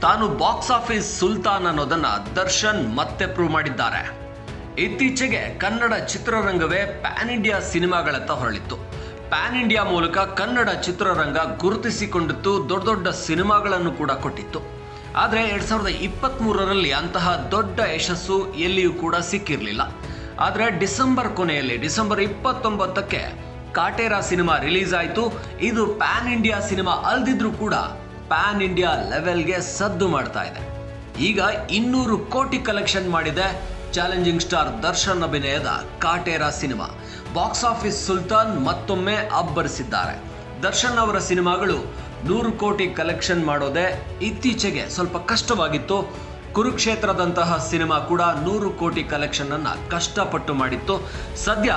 ತಾನು box office Sultan ಅನ್ನೋದನ್ನ ದರ್ಶನ್ ಮತ್ತೆ ಪ್ರೂವ್ ಮಾಡಿದ್ದಾರೆ. ಇತ್ತೀಚೆಗೆ ಕನ್ನಡ ಚಿತ್ರರಂಗವೇ ಪ್ಯಾನ್ ಇಂಡಿಯಾ ಸಿನಿಮಾಗಳತ್ತ ಹೊರಳಿತ್ತು. ಪ್ಯಾನ್ ಇಂಡಿಯಾ ಮೂಲಕ ಕನ್ನಡ ಚಿತ್ರರಂಗ ಗುರುತಿಸಿಕೊಂಡಿತ್ತು, ದೊಡ್ಡ ದೊಡ್ಡ ಸಿನಿಮಾಗಳನ್ನು ಕೂಡ ಕೊಟ್ಟಿತ್ತು. ಆದರೆ ಎರಡ್ ಸಾವಿರದ ಇಪ್ಪತ್ತ್ ಮೂರರಲ್ಲಿ ಅಂತಹ ದೊಡ್ಡ ಯಶಸ್ಸು ಎಲ್ಲಿಯೂ ಕೂಡ ಸಿಕ್ಕಿರಲಿಲ್ಲ. ಆದರೆ ಡಿಸೆಂಬರ್ ಕೊನೆಯಲ್ಲಿ, ಡಿಸೆಂಬರ್ ಇಪ್ಪತ್ತೊಂಬತ್ತಕ್ಕೆ ಕಾಟೇರ ಸಿನಿಮಾ ರಿಲೀಸ್ ಆಯಿತು. ಇದು ಪ್ಯಾನ್ ಇಂಡಿಯಾ ಸಿನಿಮಾ ಅಲ್ದಿದ್ರೂ ಕೂಡ ಪ್ಯಾನ್ ಇಂಡಿಯಾ ಲೆವೆಲ್ಗೆ ಸದ್ದು ಮಾಡ್ತಾ ಇದೆ. ಈಗ ಇನ್ನೂರು ಕೋಟಿ ಕಲೆಕ್ಷನ್ ಮಾಡಿದೆ ಚಾಲೆಂಜಿಂಗ್ ಸ್ಟಾರ್ ದರ್ಶನ್ ಅಭಿನಯದ Kaatera cinema. Box office Sultan ಮತ್ತೊಮ್ಮೆ ಅಬ್ಬರಿಸಿದ್ದಾರೆ. ದರ್ಶನ್ ಅವರ ಸಿನಿಮಾಗಳು ನೂರು ಕೋಟಿ ಕಲೆಕ್ಷನ್ ಮಾಡೋದೆ ಇತ್ತೀಚೆಗೆ ಸ್ವಲ್ಪ ಕಷ್ಟವಾಗಿತ್ತು. ಕುರುಕ್ಷೇತ್ರದಂತಹ ಸಿನಿಮಾ ಕೂಡ ನೂರು ಕೋಟಿ ಕಲೆಕ್ಷನ್ ಅನ್ನ ಕಷ್ಟಪಟ್ಟು ಮಾಡಿತ್ತು. ಸದ್ಯ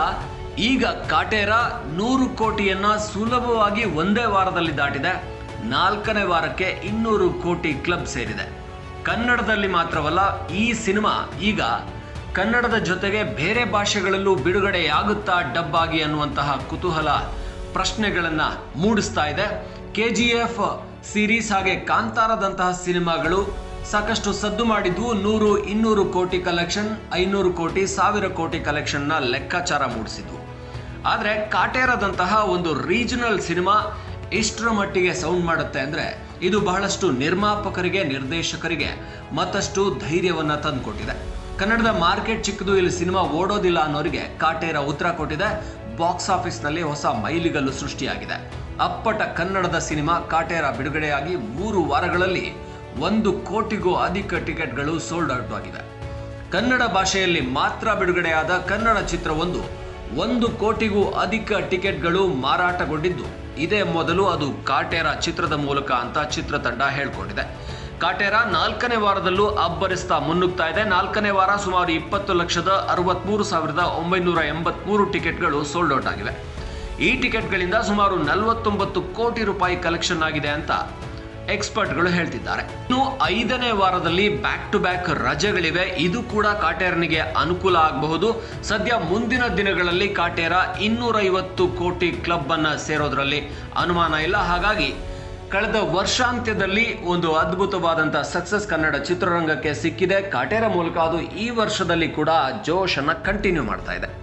ಈಗ ಕಾಟೇರ ನೂರು ಕೋಟಿಯನ್ನ ಸುಲಭವಾಗಿ ಒಂದೇ ವಾರದಲ್ಲಿ ದಾಟಿದೆ. ನಾಲ್ಕನೇ ವಾರಕ್ಕೆ ಇನ್ನೂರು ಕೋಟಿ ಕ್ಲಬ್ ಸೇರಿದೆ. ಕನ್ನಡದಲ್ಲಿ ಮಾತ್ರವಲ್ಲ, ಈ ಸಿನಿಮಾ ಈಗ ಕನ್ನಡದ ಜೊತೆಗೆ ಬೇರೆ ಭಾಷೆಗಳಲ್ಲೂ ಬಿಡುಗಡೆಯಾಗುತ್ತಾ ಡಬ್ ಆಗಿ ಅನ್ನುವಂತಹ ಕುತೂಹಲ ಪ್ರಶ್ನೆಗಳನ್ನು ಮೂಡಿಸ್ತಾ ಇದೆ. ಕೆ ಜಿ ಎಫ್ ಸೀರೀಸ್ ಹಾಗೆ ಕಾಂತಾರದಂತಹ ಸಿನಿಮಾಗಳು ಸಾಕಷ್ಟು ಸದ್ದು ಮಾಡಿದ್ದು ನೂರು, ಇನ್ನೂರು ಕೋಟಿ ಕಲೆಕ್ಷನ್ ಐನೂರು ಕೋಟಿ, ಸಾವಿರ ಕೋಟಿ ಕಲೆಕ್ಷನ್ನ ಲೆಕ್ಕಾಚಾರ ಮೂಡಿಸಿದ್ವು ಆದರೆ ಕಾಟೇರದಂತಹ ಒಂದು ರೀಜನಲ್ ಸಿನಿಮಾ ಇಷ್ಟರ ಮಟ್ಟಿಗೆ ಸೌಂಡ್ ಮಾಡುತ್ತೆ ಅಂದರೆ ಇದು ಬಹಳಷ್ಟು ನಿರ್ಮಾಪಕರಿಗೆ, ನಿರ್ದೇಶಕರಿಗೆ ಮತ್ತಷ್ಟು ಧೈರ್ಯವನ್ನು ತಂದುಕೊಟ್ಟಿದೆ. ಕನ್ನಡದ ಮಾರ್ಕೆಟ್ ಚಿಕ್ಕದು, ಇಲ್ಲಿ ಸಿನಿಮಾ ಓಡೋದಿಲ್ಲ ಅನ್ನೋರಿಗೆ ಕಾಟೇರ ಉತ್ತರ ಕೊಟ್ಟಿದೆ. ಬಾಕ್ಸ್ ಆಫೀಸ್ನಲ್ಲಿ ಹೊಸ ಮೈಲಿಗಲ್ಲು ಸೃಷ್ಟಿಯಾಗಿದೆ. ಅಪ್ಪಟ ಕನ್ನಡದ ಸಿನಿಮಾ ಕಾಟೇರ ಬಿಡುಗಡೆಯಾಗಿ ಮೂರು ವಾರಗಳಲ್ಲಿ ಒಂದು ಕೋಟಿಗೂ ಅಧಿಕ ಟಿಕೆಟ್ಗಳು ಸೋಲ್ಡ್ ಔಟ್ ಆಗಿದೆ. ಕನ್ನಡ ಭಾಷೆಯಲ್ಲಿ ಮಾತ್ರ ಬಿಡುಗಡೆಯಾದ ಕನ್ನಡ ಚಿತ್ರವೊಂದು ಒಂದು ಕೋಟಿಗೂ ಅಧಿಕ ಟಿಕೆಟ್ಗಳು ಮಾರಾಟಗೊಂಡಿದ್ದು. ಇದೇ ಮೊದಲು ಅದು ಕಾಟೇರ ಚಿತ್ರದ ಮೂಲಕ ಅಂತ ಚಿತ್ರತಂಡ ಹೇಳ್ಕೊಂಡಿದೆ. ಕಾಟೇರ ನಾಲ್ಕನೇ ವಾರದಲ್ಲೂ ಅಬ್ಬರಿಸ್ತಾ ಮುನ್ನುಗ್ತಾ ಇದೆ. ನಾಲ್ಕನೇ ವಾರ ಸುಮಾರು ಇಪ್ಪತ್ತು ಲಕ್ಷದ ಅರವತ್ಮೂರು ಸಾವಿರದ ಒಂಬೈನೂರ ಎಂಬತ್ಮೂರು ಟಿಕೆಟ್ಗಳು ಸೋಲ್ಡ್ ಔಟ್ ಆಗಿವೆ. ಈ ಟಿಕೆಟ್ಗಳಿಂದ ಸುಮಾರು ನಲವತ್ತೊಂಬತ್ತು ಕೋಟಿ ರೂಪಾಯಿ ಕಲೆಕ್ಷನ್ ಆಗಿದೆ ಅಂತ ಎಕ್ಸ್ಪರ್ಟ್ಗಳು ಹೇಳ್ತಿದ್ದಾರೆ. ಇನ್ನು ಐದನೇ ವಾರದಲ್ಲಿ ಬ್ಯಾಕ್ ಟು ಬ್ಯಾಕ್ ರಜೆಗಳಿವೆ. ಇದು ಕೂಡ ಕಾಟೇರನಿಗೆ ಅನುಕೂಲ ಆಗಬಹುದು. ಸದ್ಯ ಮುಂದಿನ ದಿನಗಳಲ್ಲಿ ಕಾಟೇರ ಇನ್ನೂರೈವತ್ತು ಕೋಟಿ ಕ್ಲಬ್ ಅನ್ನ ಸೇರೋದ್ರಲ್ಲಿ ಅನುಮಾನ ಇಲ್ಲ. ಹಾಗಾಗಿ ಕಳೆದ ವರ್ಷಾಂತ್ಯದಲ್ಲಿ ಒಂದು ಅದ್ಭುತವಾದಂಥ ಸಕ್ಸಸ್ ಕನ್ನಡ ಚಿತ್ರರಂಗಕ್ಕೆ ಸಿಕ್ಕಿದೆ. ಕಾಟೇರ ಮೂಲಕ ಅದು ಈ ವರ್ಷದಲ್ಲಿ ಕೂಡ ಜೋಶನ್ನು ಕಂಟಿನ್ಯೂ ಮಾಡ್ತಾ ಇದೆ.